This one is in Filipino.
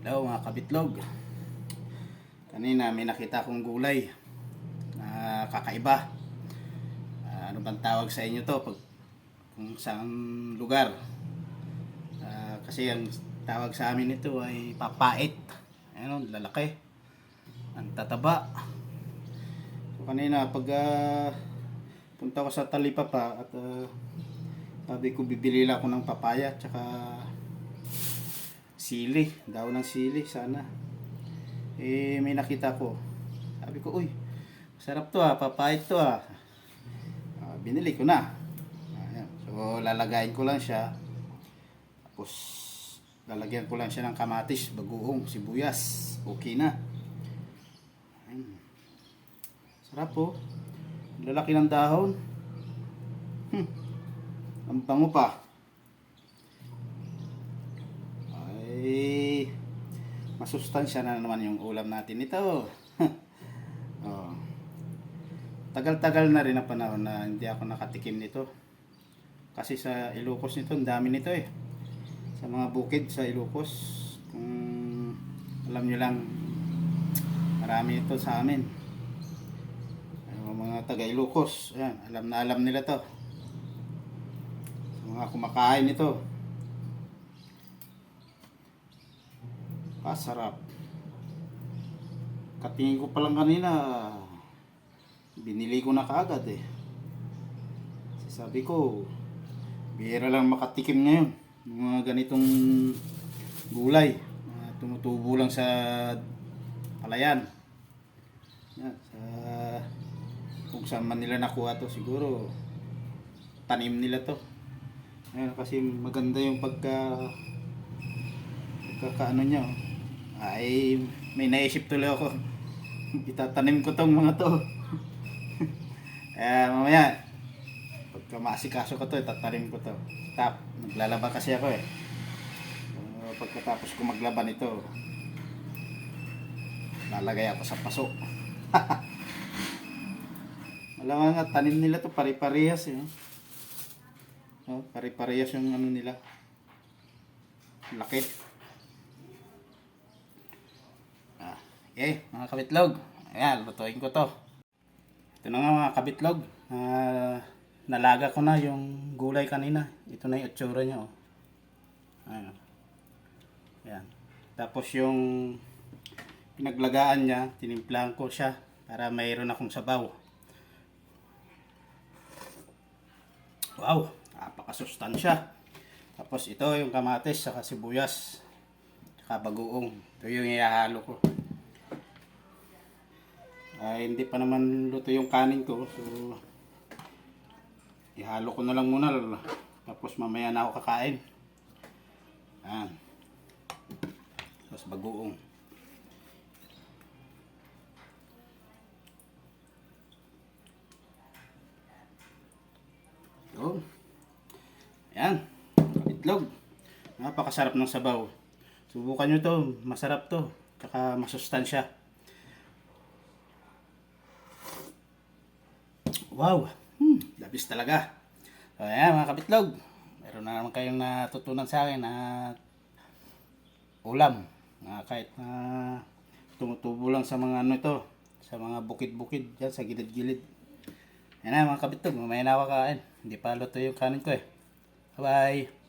Hello mga kabitlog. Kanina may nakita akong gulay na kakaiba. Ah, ano bang tawag sa inyo to? Pag, kung saan lugar. Ah, kasi ang tawag sa amin ito ay papait. Ayun, lalaki. Ang tataba. So, kanina pag ah, punta ko sa Talipapa at ah, sabi ko bibili lang ako ng papaya tsaka sili, daw ng sili sana. Eh may nakita ko. Sabi ko, uy, sarap to ah, papayat to ah. Ah, binili ko na. Ayan. So lalagayin ko lang siya. Tapos lalagyan ko lang siya ng kamatis, bagoong, sibuyas. Okay na. Ayan. Sarap po. Lalaki ng dahon. Hmm. Ang pa. Ay, masustansya na naman yung ulam natin ito. oh. Tagal-tagal na rin ang panahon na hindi ako nakatikim nito. Kasi sa Ilocos nito, ang dami nito eh. Sa mga bukid sa Ilocos, kung alam nyo lang, marami ito sa amin. Yung mga taga Ilocos, ayan, alam na alam nila to. Sa mga kumakain ito. Pasarap. Katingin ko pa lang kanina, binili ko na kaagad eh. Sabi ko, bihira lang makatikim ngayon. Yung mga ganitong gulay. na tumutubo lang sa palayan. Yan, sa, kung saan man nila nakuha to siguro tanim nila to. Ayan, kasi maganda yung pagka pagkakaano niya oh. Ay may naisip tuloy ako itatanim ko tong mga to eh mamaya pagka maasikaso ko to itatanim ko to tap naglalaba kasi ako eh pagkatapos ko maglaban ito lalagay ako sa paso Alam nga, tanim nila to pare-parehas eh. Oh, pare-parehas yung ano nila. Laki. Ah, okay, mga kabitlog. Ayan, lutuin ko to. Ito na nga mga kabitlog. Ah, nalaga ko na yung gulay kanina. Ito na yung itsura niya. Oh. Ayan. Ayan. Tapos yung pinaglagaan niya, tinimplahan ko siya para mayroon akong sabaw. Wow, napakasustansya. Tapos ito yung kamatis, saka sibuyas, saka bagoong. Ito yung ihahalo ko. Ay, hindi pa naman luto yung kanin ko. So, ihalo ko na lang muna. Tapos mamaya na ako kakain. Ayan. Tapos bagoong. Yun. Ayan. Itlog. Napakasarap ng sabaw. Subukan nyo to. Masarap to. Tsaka masustansya. Wow. Hmm, labis talaga. So, ayan mga kabitlog. Meron na naman kayong natutunan sa akin na ulam. Na kahit na tumutubo lang sa mga ano ito. Sa mga bukid-bukid dyan sa gilid-gilid. Yan na mga kabitog, mamaya na ako kain. Hindi pa luto yung kanin ko eh. Bye-bye!